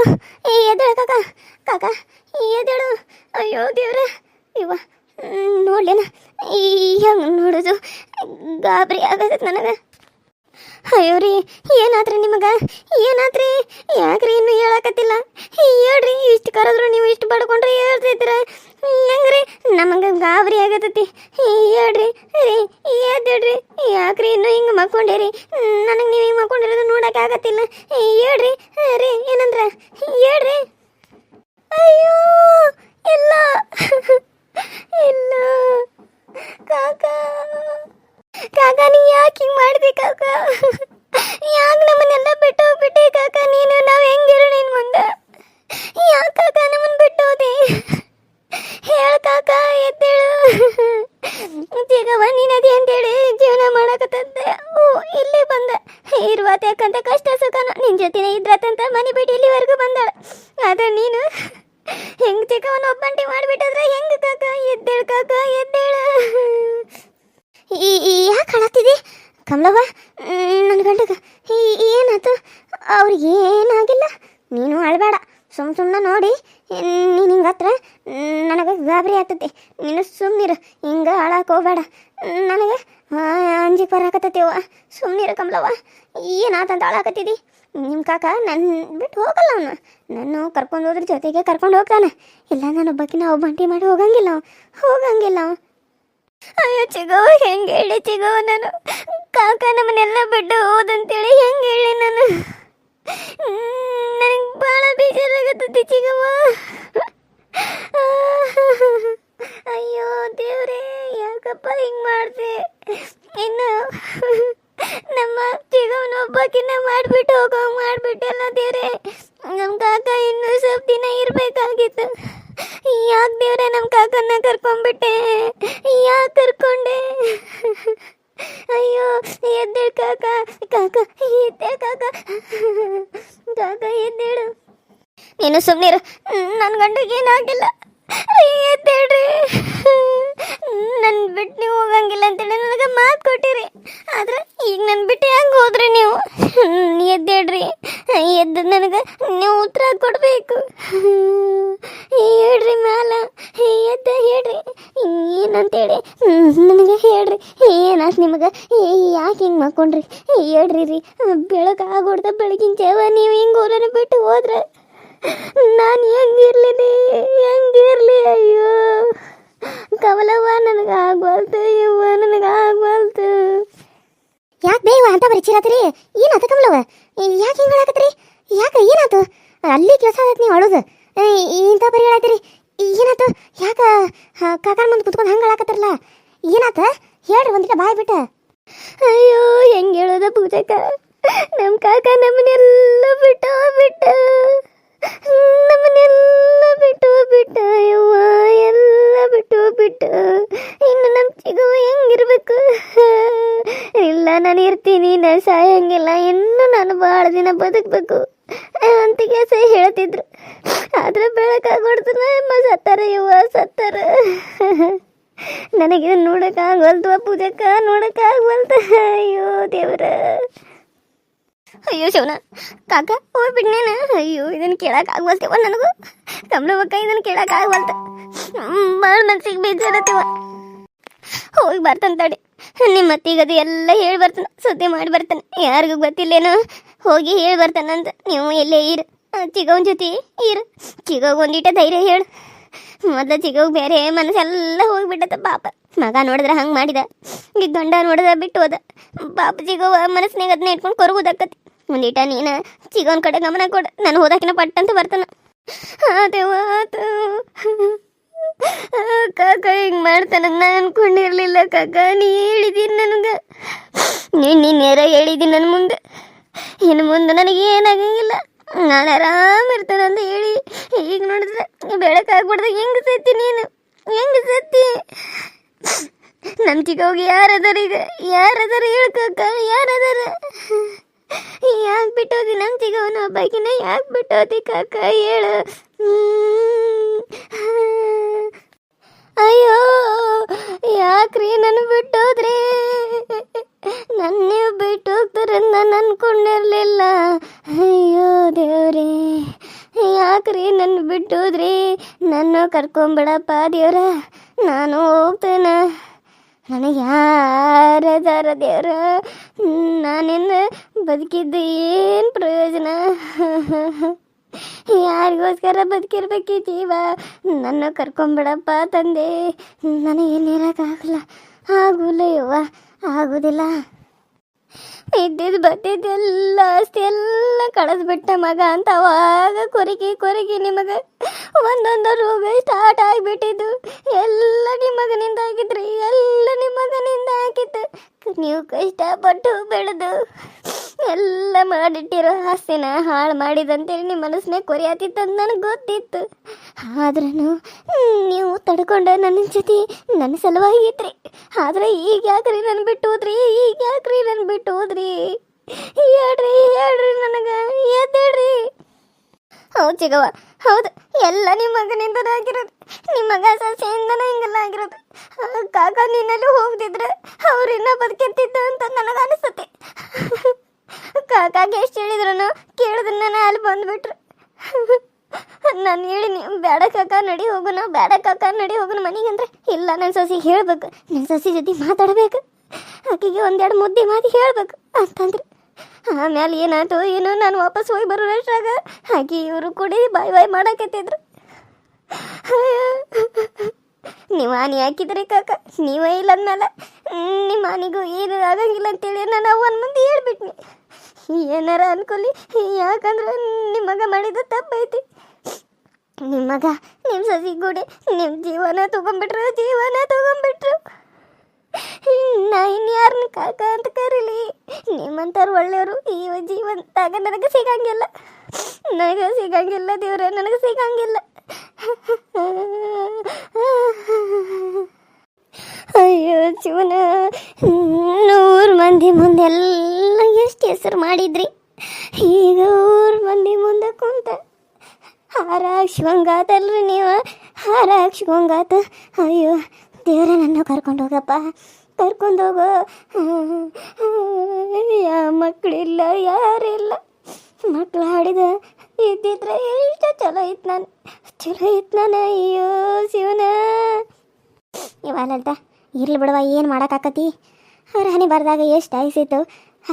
ಅಯ್ಯೋ ಏ, ಎದ್ದೇಳು ಕಾಕ. ಕಾಕ ಎದ್ದೇಳು. ಅಯ್ಯೋ, ದೇವ್ರ. ಇವ ನೋಡ್ಲೇನ. ಈ, ಹೆಂಗ್ ನೋಡೋದು? ಗಾಬರಿ ಆಗತ್ತೆ ನನಗೆ. ಅಯ್ಯೋ ರೀ ಏನಾದ್ರಿ ನಿಮಗೆ? ಏನಾದ್ರಿ ಯಾಕ್ರಿ ಇನ್ನು ಹೇಳಕತ್ತಿಲ್ಲ? ಹೇಳ್ರಿ, ಇಷ್ಟು ಕರೆದ್ರು ನೀವು ಇಷ್ಟು ಬಡ್ಕೊಂಡ್ರೆ ಹೇಳ್ತಿದ್ದೀರ? ಹೆಂಗ್ರಿ ನಮಗೆ ಗಾಬರಿ ಆಗತ್ತತಿ ಹೇಳ್ರಿ ರೀ ಹೇಳ್ರಿ ಯಾಕ್ರಿ ಇನ್ನು ಹಿಂಗೆ ಮಕ್ಕೊಂಡಿರಿ ನನಗೆ ನೀವು ಹಿಂಗೆ ಮಕ್ಕೊಂಡಿರೋದು ನೋಡಕ್ಕೆ ಆಗತ್ತಿಲ್ಲ. ಹೇಳ್ರಿ ರೀ, ಏನಂದ್ರ? ಹೇಳ್ರಿ. ಅಯ್ಯೋ, ಇಲ್ಲ. ಇಲ್ಲ. ಕಾಕ ಕಾಕ, ನೀ ಯಾಕೆ ಹಿಂಗೆ ಮಾಡಿದೆ ಕಾಕ? ಯಾಕೆ ನಮ್ಮನ್ನೆಲ್ಲ ಬಿಟ್ಟು ಹೋಗ್ಬಿಟ್ಟೆ ಕಾಕ? ನೀನು, ನಾವು ಹೆಂಗಿರೋ ನಿನ್ನ ಮುಂದೆ? ಯಾಕೆ ಕಾಕ ನಮ್ಮನ್ನ ಬಿಟ್ಟು ಹೋದೆ? ಹೇಳ ಕಾಕ ಎದ್ದೇಳು ಜೀಗವ ನೀನದಿ ಅಂತೇಳಿ ಜೀವನ ಮಾಡಕತ್ತಂತೆ. ಓ, ಇಲ್ಲೇ ಬಂದ. ಇರುವಾತ ಯಾಕಂತ ಕಷ್ಟ ಸುಖನ. ನಿನ್ ಜೊತೆನೇ ಇದ್ರತಂತ ಮನೆ ಬಿಟ್ಟು ಇಲ್ಲಿವರೆಗೂ ಬಂದಾಳ. ಆದ್ರೆ ನೀನು ಹೆಂಗ್ ಚಿಕ್ಕವನ ಒಬ್ಬಂಟಿ ಮಾಡ್ಬಿಟ್ಟಿದ್ರೆ ಹೆಂಗ್ ಕಾಕ ಎದ್ದೇಳು ಕಾಕ ಎದ್ದೇಳು ಈ, ಯಾಕೆ ಅಳತ್ತಿದೆ ಕಮಲವ್ವ ನನ್ನ ಗಂಡಗ. ಏನಾಯ್ತು ಅವ್ರಿಗೆ ಏನಾಗಿಲ್ಲ. ನೀನು ಅಳಬೇಡ. ಸುಮ್ ಸುಮ್ಮನೆ ನೋಡಿ. ನೀನು ಹಿಂಗತ್ರ ನನಗೆ ಗಾಬರಿ ಆಗ್ತೈತಿ ನೀನು ಸುಮ್ಮನಿರು ಹಿಂಗೆ ಅಳಕ್ಕೆ ಹೋಗ್ಬೇಡ. ನನಗೆ ಅಂಜಿ ಬರಾಕತ್ತೈತಿವ ಸುಮ್ಮನಿರು ಕಮಲವ್ವ. ಏನಾತಂತ ಅಳಾಕತ್ತಿದಿ ನಿಮ್ಮ ಕಾಕ ನನ್ನ ಬಿಟ್ಟು ಹೋಗಲ್ಲ ಅವನು. ನಾನು ಕರ್ಕೊಂಡು ಹೋದ್ರ ಜೊತೆಗೆ ಕರ್ಕೊಂಡು ಹೋಗ್ತಾನೆ. ಇಲ್ಲ, ನಾನು ಒಬ್ಬಕಿನ ಒಬ್ಬಂಟಿ ಮಾಡಿ ಹೋಗಂಗಿಲ್ಲ ಹೋಗಂಗಿಲ್ಲ ಅವ ಅಯ್ಯೋ ಚಿಗವ ಹೆಂಗೆ ಹೇಳಿ ಚಿಗವ ನಾನು? ಕಾಕ ನಮ್ಮನ್ನೆಲ್ಲ ಬಿಟ್ಟು ಹೋದಂತೇಳಿ ಹೆಂಗೆ ಹೇಳಿ ನಾನು? ನನಗೆ ಭಾಳ ಬೇಜಾರಾಗತ್ತೆ ಚಿಗವ ಅಯ್ಯೋ, ದೇವ್ರೇ, ಯಾಕಪ್ಪ ಹಿಂಗೆ ಮಾಡಿದೆ? ಇನ್ನು ನಮ್ಮ ಚಿಗವನ ಒಬ್ಬಕಿನ್ನ ಮಾಡಿಬಿಟ್ಟು ಹೋಗೋ ಮಾಡಿಬಿಟ್ಟಲ್ಲ ದೇವ್ರೆ ನಮ್ಮ ಕಾಕ ಇನ್ನೂ ಸ್ವಲ್ಪ ದಿನ ಇರಬೇಕಾಗಿತ್ತು. ಯಾಕೆ ದೇವ್ರೆ ನಮ್ಮ ಕಾಕನ್ನ ಕರ್ಕೊಂಡ್ಬಿಟ್ಟೆ? ಯಾಕೆ ಕರ್ಕೊಂಡೆ? ಅಯ್ಯೋ, ಎದ್ದೇಳು ಕಾಕ ಕಾಕ, ಎದ್ದೆ ಕಾಕ. ಕಾಕ, ಎದ್ದೇಳು. ನೀನು ಸುಮ್ಮನಿರು ನನ್ನ ಗಂಡಿಗೆ ಏನಾಗಿಲ್ಲ. ಎದ್ದೇಳ್ರಿ ನನ್ನ ಬಿಟ್ಟು ನೀವು ಹೋಗಂಗಿಲ್ಲ ಅಂತೇಳಿ ನನಗೆ ಮಾತು ಕೊಟ್ಟಿರಿ. ಆದ್ರೆ ಈಗ ನನ್ನ ಬಿಟ್ಟು ಹೆಂಗೆ ಹೋದ್ರಿ ನೀವು? ಎದ್ದೇಳ್ರಿ ಎದ್ದು ನನಗೆ ನೀವು ಉತ್ತರ ಕೊಡಬೇಕು. ಹೇಳ್ರಿ ಮ್ಯಾಲ. ಎದ್ದ ಹೇಳ್ರಿ. ಏನಂತೇಳಿ ನನಗೆ ಹೇಳ್ರಿ. ಏನಾಯ್ತು ನಿಮಗೆ? ಯಾಕೆ ಹಿಂಗೆ ಮಾಡ್ಕೊಂಡ್ರಿ? ಹೇಳ್ರಿ ರೀ. ಬೆಳಗ್ಗೆ ಆಗೋಡ್ದ ಬೆಳಗಿನ ಜಾವ ನೀವು ಹಿಂಗೆ ಊರನ್ನು ಬಿಟ್ಟು ಹೋದ್ರೆ. ನಾನು ಹೆಂಗಿರ್ಲಿ ಹೆಂಗಿರ್ಲಿ ಅಯ್ಯೋ? ಕಮಲವ್ವ ನನಗೆ ಆಗ್ಬಾರ್ದು ಯವ್ವ ನನಗೆ ಆಗ್ಬಾರ್ದು. ಯಾಕೆ ಬೇವ ಅಂತ ಬರೀಚಿರತ್ರಿ ಏನಾತ ಕಮಲವ್ವ? ಯಾಕೆ ಹಿಂಗೆ ಹೇಳಕತ್ರಿ? ಯಾಕೆ ಏನಾತು? ಅಲ್ಲಿ ಕೆಲಸ ಆಗತ್ತೆ ನೀವು ಅಳೋದು. ಇಂಥ ಬರೀ ಹೇಳತ್ರಿ ಏನಾತು? ಯಾಕೆ ಕಾಕಾ ಮುಂದೆ ಕುತ್ಕೊಂಡು ಹಂಗೆ ಹೇಳಕತ್ತಿರಲ್ಲ ಏನಾತ? ಹೇಳ್ರಿ ಒಂದಿಟ ಬಾಯ್ ಬಿಟ್ಟ. ಅಯ್ಯೋ ಹೆಂಗೆ ಹೇಳೋದ ಪೂಜಕ್ಕ ನಮ್ಮ ಕಾಕ ನಮ್ಮನೆಲ್ಲ ಬಿಟ್ಟು ಬಿಟ್ಟ ನಮ್ಮನ್ನೆಲ್ಲ ಬಿಟ್ಟು ಬಿಟ್ಟ, ಯವ್ವ, ಎಲ್ಲ ಬಿಟ್ಟು ಬಿಟ್ಟ. ಇನ್ನು ನಮ್ಮ ಚಿಗುವ ಹೆಂಗಿರ್ಬೇಕು? ಇಲ್ಲ, ನಾನು ಇರ್ತೀನಿ ನಾ ಸಾಯಂಗಿಲ್ಲ. ಇನ್ನು ನಾನು ಭಾಳ ದಿನ ಬದುಕಬೇಕು ಅಂತ ಕೆಲಸ ಹೇಳ್ತಿದ್ರು. ಆದ್ರೆ ಬೆಳಕಾಗ್ಬಿಡ್ತು ಅಮ್ಮ ಸತ್ತಾರ, ಯವ್ವ, ಸತ್ತಾರ. ನನಗೆ ನೋಡಕ್ಕಾಗವಲ್ತು ಪೂಜಕ್ಕ ನೋಡಕ್ಕಾಗವಲ್ತು ಅಯ್ಯೋ ದೇವ್ರ. ಅಯ್ಯೋ ಶಿವನ ಕಾಕ ಹೋಗ್ಬಿಡ್ನೇನ ಅಯ್ಯೋ ಇದನ್ನ ಕೇಳಕ್ ಆಗ್ವಲ್ತೇವ ನನಗೂ? ಕಮಲವಕ್ಕ ಇದನ್ನ ಕೇಳಕ್ ಆಗ್ವಲ್ತ. ಭಾಳ ಮನ್ಸಿಗೆ ಬೇಜಾರತ್ತೇವ ಹೋಗಿ ಬರ್ತಂತಾಡಿ ನಿಮ್ಮ ಅತ್ತಿಗೆ ಅದು ಎಲ್ಲ ಹೇಳಿ ಬರ್ತಾನೆ, ಸುದ್ದಿ ಮಾಡಿ ಬರ್ತಾನೆ. ಯಾರಿಗೂ ಗೊತ್ತಿಲ್ಲೇನೋ, ಹೋಗಿ ಹೇಳಿ ಬರ್ತಾನಂತ ನೀವು ಎಲ್ಲೇ ಇರು ಚಿಗವನ ಜೊತೆ ಇರು. ಚಿಗವ್ ಒಂದಿಟ ಧೈರ್ಯ ಹೇಳು. ಮೊದಲ ಚಿಗವ್ ಬೇರೆ ಮನಸ್ಸೆಲ್ಲ ಹೋಗ್ಬಿಟ್ಟದ ಪಾಪ. ಮಗ ನೋಡಿದ್ರೆ ಹಂಗೆ ಮಾಡಿದ. ಈ ಗಂಡ ನೋಡಿದ ಬಿಟ್ಟು ಹೋದ. ಪಾಪ ಚಿಗವ ಮನಸ್ಸಿನಾಗ ಅದನ್ನ ಇಟ್ಕೊಂಡು ಕೊರಗುದಕ್ಕತಿ ಒಂದಿಟ ನೀನು ಚಿಗವನ್ ಕಡೆ ಗಮನ ಕೊಡು. ನಾನು ಹೋದಾಕಿನ ಪಟ್ಟಂತ ಬರ್ತಾನ. ಕಾಕ ಹಿಂಗೆ ಮಾಡ್ತಾನ. ನಾನು ಅನ್ಕೊಂಡಿರ್ಲಿಲ್ಲ ಕಾಕ ನೀ ಹೇಳಿದೀನಿ ನನಗೆ. ನೀ ನೇರ ಹೇಳಿದ್ದೀನಿ ನನ್ನ ಮುಂದೆ. ಇನ್ನು ಮುಂದೆ ನನಗೆ ಏನಾಗಂಗಿಲ್ಲ ನಾನು ಆರಾಮ ಇರ್ತಾನೆ ಅಂತ ಹೇಳಿ. ಈಗ ನೋಡಿದ್ರೆ ಬೆಳಕಾಗ್ಬಿಡ್ದ ಹೆಂಗೆ ಸತ್ತಿ ನೀನು? ಹೆಂಗೆ ಸತ್ತಿ? ನಮ್ಮ ಹೋಗಿ ಯಾರದಾರ ಈಗ? ಯಾರದಾರ ಹೇಳ್ಕಕ್ಕ ಯಾರದಾರ? ಯಾಕೆ ಬಿಟ್ಟೋದಿ ನಮ್ಮ ಚಿಕ್ಕವನ ಒಬ್ಬಾಕಿನ ಯಾಕೆ ಬಿಟ್ಟೋದಿ ಕಾಕ, ಹೇಳು. ಅಯ್ಯೋ, ಯಾಕ್ರಿ ನನ್ನ ಬಿಟ್ಟೋದ್ರಿ? ನನ್ನ ಬಿಟ್ಟು ಹೋಗ್ತಾರೆ ನಾನು ಅನ್ಕೊಂಡಿರ್ಲಿಲ್ಲ. ಅಯ್ಯೋ, ದೇವ್ರಿ. ಯಾಕ್ರಿ ನನ್ನ ಬಿಟ್ಟೋದ್ರಿ? ನನ್ನ ಕರ್ಕೊಂಬಿಡಪ್ಪ, ದೇವ್ರ. ನಾನು ಹೋಗ್ತೇನೆ. ನನಗೆ ಯಾರದಾರ ದೇವ್ರ? ನಾನಿಂದ ಬದುಕಿದ್ದು ಏನು ಪ್ರಯೋಜನ? ಯಾರಿಗೋಸ್ಕರ ಬದುಕಿರ್ಬೇಕು ಜೀವ? ನನ್ನ ಕರ್ಕೊಂಬಿಡಪ್ಪ ತಂದೆ. ನನಗೆ ನೀರಕ್ಕಾಗಲ್ಲ ಆಗುಲ್ಲ ಯವ್ವ, ಆಗೋದಿಲ್ಲ. ಇದ್ದಿದ್ದು ಬದ್ದಿದ್ದೆಲ್ಲ ಆಸ್ತಿ ಎಲ್ಲ ಕಳೆದ್ಬಿಟ್ಟ ಮಗ ಅಂತ ಅವಾಗ ಕೊರಗಿ ಕೊರಗಿ ನಿಮಗೆ ಒಂದೊಂದು ರೋಗ ಸ್ಟಾರ್ಟ್ ಆಗಿಬಿಟ್ಟಿದ್ದು. ಎಲ್ಲ ನಿಮ್ಮ ಮಗನಿಂದ ಆಗಿದ್ರಿ ಎಲ್ಲ ನೀವು ಕಷ್ಟಪಟ್ಟು ಬೆಳೆದು ಎಲ್ಲ ಮಾಡಿಟ್ಟಿರೋ ಹಾಸ್ಯನ ಹಾಳು ಮಾಡಿದಂತೇಳಿ ನಿಮ್ಮ ಮನಸ್ಸನ್ನೇ ಅಂತ ನನಗೆ ಗೊತ್ತಿತ್ತು. ಆದ್ರೂ ನೀವು ತಡ್ಕೊಂಡ ನನ್ನ ಜೊತೆ ನನ್ನ ಸಲುವಾಗಿ ಇದ್ರಿ. ಆದ್ರೆ ಈಗ ಯಾಕ್ರಿ ನನ್ನ ಬಿಟ್ಟು ಹೋದ್ರಿ? ಈಗ ಯಾಕ್ರಿ ನನ್ನ ಬಿಟ್ಟು ಹೋದ್ರಿ? ಹೇಳ್ರಿ ಹೇಳ್ರಿ ನನಗೆ, ಎದ್ದೇಳ್ರಿ. ಹೌದು ಚಿಗವ್ವ ಹೌದು, ಎಲ್ಲ ನಿಮ್ಮ ಮಗನಿಂದನೇ ಆಗಿರೋದು. ನಿಮ್ಮ ಮಗ ಸಸಿಯಿಂದನೇ ಹಿಂಗೆಲ್ಲ ಆಗಿರೋದು. ಕಾಕ ನಿನ್ನಲ್ಲಿ ಹೋಗ್ದಿದ್ರೆ ಅವ್ರು ಇನ್ನೂ ಬದುಕಿರ್ತಿತ್ತು ಅಂತ ನನಗೆ ಅನಿಸುತ್ತೆ ಕಾಕಾಗೆ ಎಷ್ಟು ಹೇಳಿದ್ರು ಕೇಳಿದ್ರೆ ನಾನು ಅಲ್ಲಿ ಬಂದ್ಬಿಟ್ರು. ನಾನು ಹೇಳಿನಿ ಬೇಡ ಕಾಕ, ನಡಿ ಹೋಗೋಣ ಬೇಡ ಕಾಕ, ನಡಿ ಹೋಗೋಣ ಮನೆಗೆ ಅಂದ್ರೆ ಇಲ್ಲ ನನ್ನ ಸೊಸಿ ಹೇಳ್ಬೇಕು. ನನ್ನ ಸೊಸಿ ಜೊತೆ ಮಾತಾಡಬೇಕು. ಆಕೆಗೆ ಒಂದೆರಡು ಮುದ್ದೆ ಮಾಡಿ ಹೇಳ್ಬೇಕು. ಅಂತಂದ್ರೆ. ಆಮೇಲೆ ಏನಾಯ್ತು, ಏನು? ನಾನು ವಾಪಸ್ ಹೋಗಿ ಬರೋಷ್ಟಾಗ ಹಾಗೆ ಇವರು ಕೂಡಿ ಬಾಯ್ ಬಾಯ್ ಮಾಡಾಕತ್ತಿದ್ರು. ನೀವು ಆನಿ ಹಾಕಿದ್ರಿ ಕಾಕ, ನೀವೇ ಇಲ್ಲ ಅಂದ್ಮೇಲೆ. ನಿಮ್ಮ ಆನಿಗೂ ಏನು ಆಗಂಗಿಲ್ಲ ಅಂತೇಳಿ ನಾನು ಅವನ ಮುಂದೆ ಹೇಳ್ಬಿಟ್ನಿ. ಏನಾರ ಅನ್ಕೊಲಿ, ಯಾಕಂದ್ರೆ ನಿಮ್ಮ ಮಗ ಮಾಡಿದ ತಪ್ಪೈತಿ. ನಿಮ್ಮ ಮಗ ನಿಮ್ಮ ಸಸಿ ನಿಮ್ಮ ಜೀವನ ತಗೊಂಬಿಟ್ರು, ಜೀವನ ತಗೊಂಡ್ಬಿಟ್ರು ನಾ ಇನ್ಯಾರನ್ನ ಕಾಕ ಅಂತ ಕರೀಲಿ? ನಿಮ್ಮಂಥವ್ರು ಒಳ್ಳೆಯವರು, ಈ ಜೀವನದಾಗ ನನಗೆ ಸಿಗಂಗಿಲ್ಲ. ನನಗೆ ಸಿಗಂಗಿಲ್ಲ ದೇವ್ರೆ, ನನಗೆ ಸಿಗಂಗಿಲ್ಲ. ಅಯ್ಯೋ ಜೀವನ, ನೂರು ಮಂದಿ ಮುಂದೆಲ್ಲ ಎಷ್ಟು ಹೆಸರು ಮಾಡಿದ್ರಿ? ಈಗ ಊರು ಮಂದಿ ಮುಂದೆ ಕುಂತ ಹಾರ ಹಾಕ್ಸ್ಕೊಂಗಾತಲ್ರಿ ನೀವು ಹಾರ ಹಾಕ್ಸ್ಕೊಂಗಾತ ಅಯ್ಯೋ ದೇವ್ರೆ ನನ್ನ ಕರ್ಕೊಂಡು ಹೋಗಪ್ಪ. ಕರ್ಕೊಂಡು ಹೋಗು. ಯಾ ಮಕ್ಕಳಿಲ್ಲ ಯಾರಿಲ್ಲ. ಮಕ್ಳು ಹಾಡಿದ ಇದ್ದಿದ್ರೆ ಎಷ್ಟು ಚಲೋ ಇತ್ತು ನಾನು. ಚಲೋ ಇತ್ತು ನಾನು ಅಯ್ಯೋ ಶಿವನ. ಇವಾಲಂತ ಇರ್ಲಿ ಬಿಡವ ಏನು ಮಾಡೋಕ್ಕಾಕತಿ ಅವ್ರ ಹನಿ ಬರ್ದಾಗ ಎಷ್ಟು ಆಯ್ಸಿತ್ತು.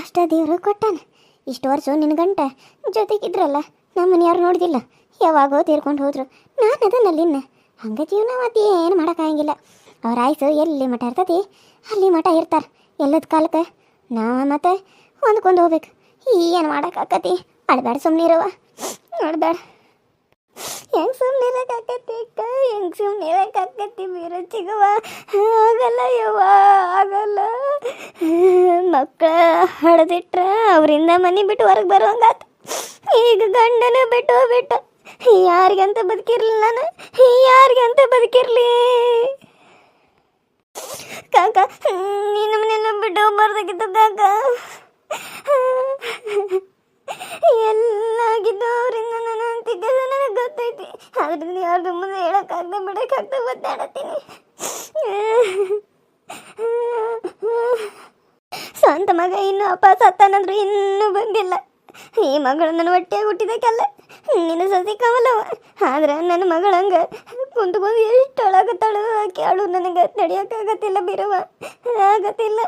ಅಷ್ಟ ದೇವರು ಕೊಟ್ಟಾನ. ಇಷ್ಟು ವರ್ಷ ನಿನ್ನ ಗಂಟ ಜೊತೆಗಿದ್ರಲ್ಲ ನಮ್ಮನ್ನ ಯಾರು ನೋಡಿದಿಲ್ಲ. ಯಾವಾಗೋ ತೀರ್ಕೊಂಡು ಹೋದ್ರು. ನಾನು ಅದನ್ನಲ್ಲಿನ್ನ ಹಂಗೆ ಜೀವನ ಮತ್ತೆ ಏನು ಮಾಡೋಕ್ಕಾಗಂಗಿಲ್ಲ ಅವ್ರ ಆಯ್ಸು ಎಲ್ಲಿ ಮಠ ಇರ್ತತಿ? ಅಲ್ಲಿ ಮಠ ಇರ್ತಾರೆ. ಎಲ್ಲದ ಕಾಲಕ್ಕೆ ನಾವು ಮತ್ತೆ ಹೊಂದ್ಕೊಂಡು ಹೋಗ್ಬೇಕು. ಏನು ಮಾಡೋಕ್ಕಾಕತಿ ಅಳ್ಬೇಡ ಸುಮ್ಮನಿರವ ನೋಡ್ಬೇಡ ಹೆಂಗ್ ಸುಮ್ಮನೆ ಇರಕ್ಕಾಕತಿ ಅಕ್ಕ? ಹೆಂಗ್ ಸುಮ್ಮನೆ ಇರಕ್ಕಾಕತಿ ಬೀರು ಚಿಗವ? ಆಗಲ್ಲ ಯವ್ವ, ಆಗಲ್ಲ. ಮಕ್ಕಳ ಹಡದಿಟ್ರ ಅವರಿಂದ ಮನೆ ಬಿಟ್ಟು ಹೊರಗೆ ಬರುವಂಗಾತ. ಈಗ ಗಂಡನ ಬಿಟ್ಟು ಬಿಟ್ಟು ಯಾರಿಗಂತ ಬದುಕಿರ್ಲಿ ನಾನು? ಯಾರಿಗಂತ ಬದುಕಿರ್ಲಿ? ಕಾಕ, ನೀನು ಮನೆಯಲ್ಲ ಬಿಟ್ಟು ಹೋಗ್ಬಾರ್ದಾಗಿತ್ತು ಕಾಕ. ಎಲ್ಲ ಆಗಿದ್ದು ಅವರಿಂದ ನಾನು ಅಂತಿದ್ದೆಲ್ಲ ನನಗೆ ಗೊತ್ತೈತಿ. ಆದ್ರಿಂದ ಯಾರ್ದು ಮುಂದೆ ಹೇಳೋಕ್ಕಾಗದೆ ಬಿಡೋಕ್ಕಾಗದೆ ಒದ್ದಾಡತ್ತೀನಿ. ಸ್ವಂತ ಮಗ ಇನ್ನು ಅಪ್ಪ ಸತ್ತಾನಂದ್ರು ಇನ್ನೂ ಬಂದಿಲ್ಲ. ಈ ಮಗಳು ನನ್ನ ಹೊಟ್ಟೆ ಹುಟ್ಟಿದಕ್ಕಲ್ಲ. ನಿನ್ನ ಸಸಿ ಕಮಲವ ಆದ್ರೆ ನನ್ನ ಮಗಳಂಗ ಕುಂತು ಬಂದು ಎಷ್ಟು ಒಳಗತ್ತಾಳು ಆಕೆ ಅಳು ನನಗೆ ತಡಿಯೋಕ್ಕಾಗತ್ತಿಲ್ಲ ಬಿರುವ ಆಗತ್ತಿಲ್ಲ.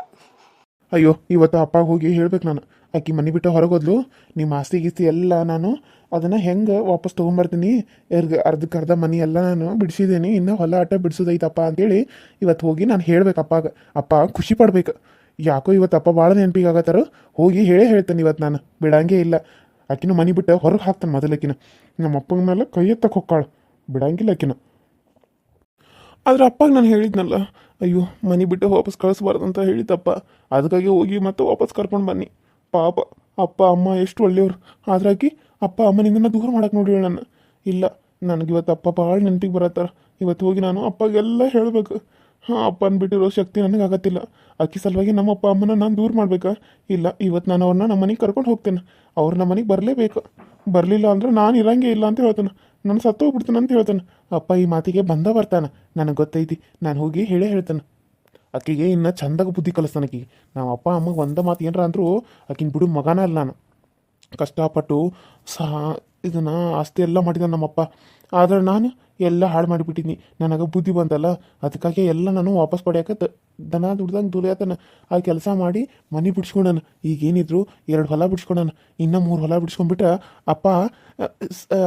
ಅಯ್ಯೋ, ಇವತ್ತು ಅಪ್ಪ ಹೋಗಿ ಹೇಳ್ಬೇಕು ನಾನು. ಆಕಿ ಮನೆ ಬಿಟ್ಟು ಹೊರಗೋದ್ಲು. ನಿಮ್ಮ ಆಸ್ತಿ ಗೀಸ್ತಿ ಎಲ್ಲ ನಾನು ಅದನ್ನು ಹೆಂಗೆ ವಾಪಸ್ ತೊಗೊಂಬರ್ತೀನಿ? ಎರ್ಗ ಅರ್ಧಕ್ಕೆ ಅರ್ಧ ಮನೆ ಎಲ್ಲ ನಾನು ಬಿಡಿಸಿದ್ದೀನಿ ಇನ್ನೂ ಹೊಲ ಆಟ ಬಿಡಿಸೋದೈತಪ್ಪ ಅಂತೇಳಿ ಇವತ್ತು ಹೋಗಿ ನಾನು ಹೇಳ್ಬೇಕು ಅಪ್ಪಾಗ. ಅಪ್ಪ ಖುಷಿ ಪಡ್ಬೇಕು. ಯಾಕೋ ಇವತ್ತು ಅಪ್ಪ ಭಾಳ ನೆನಪಿಗಾಗತ್ತಾರೋ ಹೋಗಿ ಹೇಳೇ ಹೇಳ್ತೇನೆ ಇವತ್ತು ನಾನು. ಬಿಡಂಗೇ ಇಲ್ಲ. ಆಕಿನೂ ಮನೆ ಬಿಟ್ಟು ಹೊರಗೆ ಹಾಕ್ತಾನೆ ಮೊದಲಕಿನ ನಮ್ಮ ಅಪ್ಪನ ಮೇಲೆ ಕೈ ಎತ್ತಕ್ಕೆ ಹೊಕ್ಕಾಳು ಬಿಡಂಗಿಲ್ಲ ಆಕಿನ. ಆದ್ರೆ ಅಪ್ಪಾಗ ನಾನು ಹೇಳಿದ್ನಲ್ಲ, ಅಯ್ಯೋ, ಮನೆ ಬಿಟ್ಟು ವಾಪಸ್ ಕಳಿಸ್ಬಾರ್ದು ಅಂತ ಹೇಳಿದ್ದಪ್ಪ. ಅದಕ್ಕಾಗಿ ಹೋಗಿ ಮತ್ತೆ ವಾಪಸ್ ಕರ್ಕೊಂಡು ಬನ್ನಿ. ಪಾಪ, ಅಪ್ಪ, ಅಮ್ಮ ಎಷ್ಟು ಒಳ್ಳೆಯವ್ರು. ಆದ್ರಾಗಿ ಅಪ್ಪ ಅಮ್ಮನಿಂದ ದೂರ ಮಾಡಕ್ಕೆ ನೋಡಿ ನಾನು ಇಲ್ಲ ನನಗೆ ಇವತ್ತು ಅಪ್ಪ ಭಾಳ ನೆನಪಿಗೆ ಬರತ್ತಾರ. ಇವತ್ತು ಹೋಗಿ ನಾನು ಅಪ್ಪಗೆಲ್ಲ ಹೇಳಬೇಕು. ಹಾಂ, ಅಪ್ಪನ್ ಬಿಟ್ಟಿರೋ ಶಕ್ತಿ ನನಗೆ ಆಗತ್ತಿಲ್ಲ ಅಕ್ಕಿ ಸಲುವಾಗಿ ನಮ್ಮ ಅಪ್ಪ ಅಮ್ಮನ ನಾನು ದೂರ ಮಾಡ್ಬೇಕಾ? ಇಲ್ಲ, ಇವತ್ತು ನಾನು ಅವ್ರನ್ನ ನಮ್ಮ ಮನೆಗೆ ಕರ್ಕೊಂಡು ಹೋಗ್ತೇನೆ. ಅವ್ರು ನಮ್ಮ ಮನೆಗೆ ಬರಲೇಬೇಕು. ಬರಲಿಲ್ಲ ಅಂದ್ರೆ ನಾನು ಇರಂಗೆ ಇಲ್ಲ ಅಂತ ಹೇಳ್ತಾನೆ. ನಾನು ಸತ್ತೋಗ್ಬಿಡ್ತಾನೆ ಅಂತ ಹೇಳ್ತಾನೆ. ಅಪ್ಪ, ಈ ಮಾತಿಗೆ ಬಂದ ಬರ್ತಾನೆ. ನನಗೆ ಗೊತ್ತೈತಿ, ನಾನು ಹೋಗಿ ಹೇಳೇ ಹೇಳ್ತಾನೆ. ಆಕೆಗೆ ಇನ್ನೂ ಚಂದಾಗ ಬುದ್ಧಿ ಕಲಿಸ್ತಾನೆ ಆಕಿಗೆ. ನಾವು ಅಪ್ಪ, ಅಮ್ಮಗೆ ಒಂದ ಮಾತು ಏನಾರ ಅಂದರೂ ಆಕಿನ ಬಿಡು ಮಗನ ಅಲ್ಲ ನಾನು. ಕಷ್ಟಪಟ್ಟು ಸಹ ಇದನ್ನು ಆಸ್ತಿ ಎಲ್ಲ ಮಾಡಿದ ನಮ್ಮಪ್ಪ. ಆದರೆ ನಾನು ಎಲ್ಲ ಹಾಳು ಮಾಡಿಬಿಟ್ಟಿನಿ ನನಗೆ ಬುದ್ಧಿ ಬಂದಲ್ಲ, ಅದಕ್ಕಾಗಿ ಎಲ್ಲ ನಾನು ವಾಪಸ್ ಪಡೆಯಕ್ಕೆ ದ- ದನ ದುಡ್ದಂಗೆ ದುಲಿಯತನ ಆ ಕೆಲಸ ಮಾಡಿ ಮನೆ ಈಗ ಈಗೇನಿದ್ರು ಎರಡು ಹೊಲ ಬಿಡ್ಸ್ಕೊಂಡನ. ಇನ್ನೂ ಮೂರು ಹೊಲ ಬಿಡ್ಸ್ಕೊಂಡ್ಬಿಟ್ರೆ ಅಪ್ಪ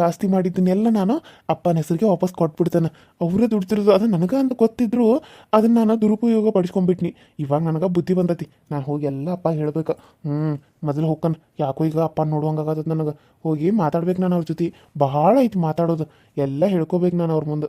ಆಸ್ತಿ ಮಾಡಿದ್ದನ್ನೆಲ್ಲ ನಾನು ಅಪ್ಪನ ಹೆಸರಿಗೆ ವಾಪಸ್ ಕೊಟ್ಬಿಡ್ತಾನೆ. ಅವರೇ ದುಡ್ತಿರೋದು, ಅದು ನನಗೆ ಅಂತ ಗೊತ್ತಿದ್ರು ಅದನ್ನ ನಾನು ದುರುಪಯೋಗ ಪಡಿಸ್ಕೊಂಡ್ಬಿಟ್ನಿ ಇವಾಗ ನನಗೆ ಬುದ್ಧಿ ಬಂದತಿ. ನಾನು ಹೋಗಿ ಎಲ್ಲ ಅಪ್ಪ ಹೇಳ್ಬೇಕು. ಹ್ಞೂ ಮೊದಲು ಹೋಗ್ಕನ್. ಯಾಕೋ ಈಗ ಅಪ್ಪ ನೋಡುವಂಗಾಗತ್ತದ ನನಗೆ. ಹೋಗಿ ಮಾತಾಡ್ಬೇಕು ನಾನು ಅವ್ರ ಜೊತೆ. ಭಾಳ ಐತಿ ಮಾತಾಡೋದು. ಎಲ್ಲ ಹೇಳ್ಕೊಬೇಕು ನಾನು ಅವ್ರ ಮುಂದೆ.